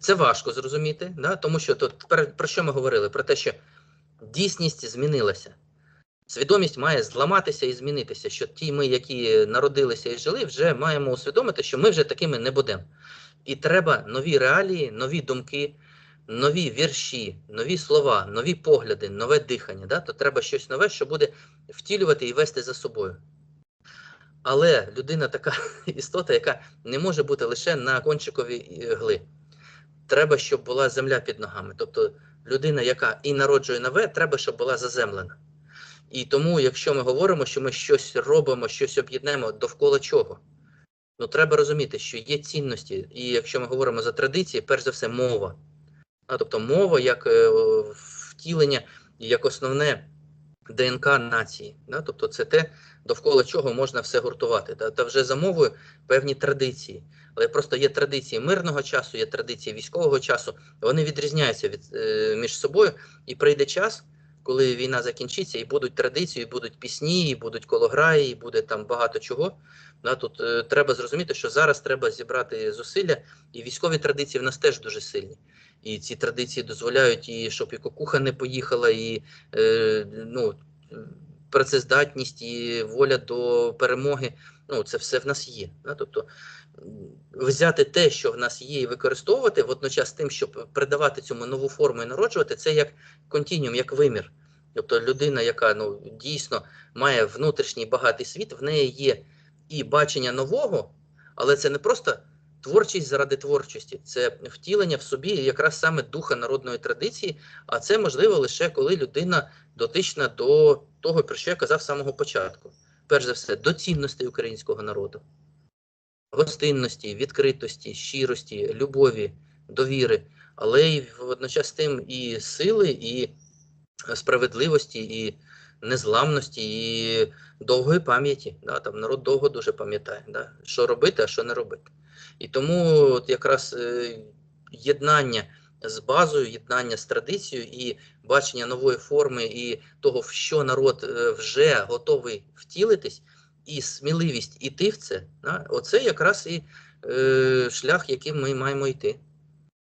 Це- важко зрозуміти, да? тому що тут про, що ми говорили? Про те, що дійсність змінилася. Свідомість має зламатися і змінитися. Що ті ми, які народилися і жили, вже маємо усвідомити, що ми вже такими не будемо. І треба нові реалії, нові думки, нові вірші, нові слова, нові погляди, нове дихання. Да? То треба щось нове, що буде втілювати і вести за собою. Але людина така істота, яка не може бути лише на кончикові гли. Треба, щоб була земля під ногами. Тобто людина, яка і народжує нове, треба, щоб була заземлена. І тому, якщо ми говоримо, що ми щось робимо, щось об'єднаємо, довкола чого? Ну, треба розуміти, що є цінності, і якщо ми говоримо за традиції, перш за все, мова. А, тобто мова як е, втілення, як основне ДНК нації. Да? Тобто це те, довкола чого можна все гуртувати. Та, та вже за мовою певні традиції. Але просто є традиції мирного часу, є традиції військового часу. Вони відрізняються від, е, між собою, і прийде час, коли війна закінчиться, і будуть традиції, і будуть пісні, і будуть колограї, і буде там багато чого. Да, тут е, треба зрозуміти, що зараз треба зібрати зусилля, і військові традиції в нас теж дуже сильні. І ці традиції дозволяють, і щоб і кукуха не поїхала, і е, ну, працездатність, і воля до перемоги. Ну, це все в нас є. Да? Тобто взяти те, що в нас є, і використовувати водночас тим, щоб придавати цьому нову форму і народжувати, це як континіум, як вимір. Тобто людина, яка ну, дійсно має внутрішній багатий світ, в неї є і бачення нового, але це не просто творчість заради творчості, це втілення в собі якраз саме духа народної традиції, а це можливо лише коли людина дотична до того, про що я казав з самого початку. Перш за все, до цінностей українського народу, гостинності, відкритості, щирості, любові, довіри, але й водночас тим і сили, і справедливості, і незламності, і довгої пам'яті. Да, там народ довго дуже пам'ятає, да, що робити, а що не робити. І тому якраз е, єднання з базою, єднання з традицією і бачення нової форми, і того, в що народ е, вже готовий втілитись, і сміливість іти в це, оце якраз і е, шлях, яким ми маємо йти.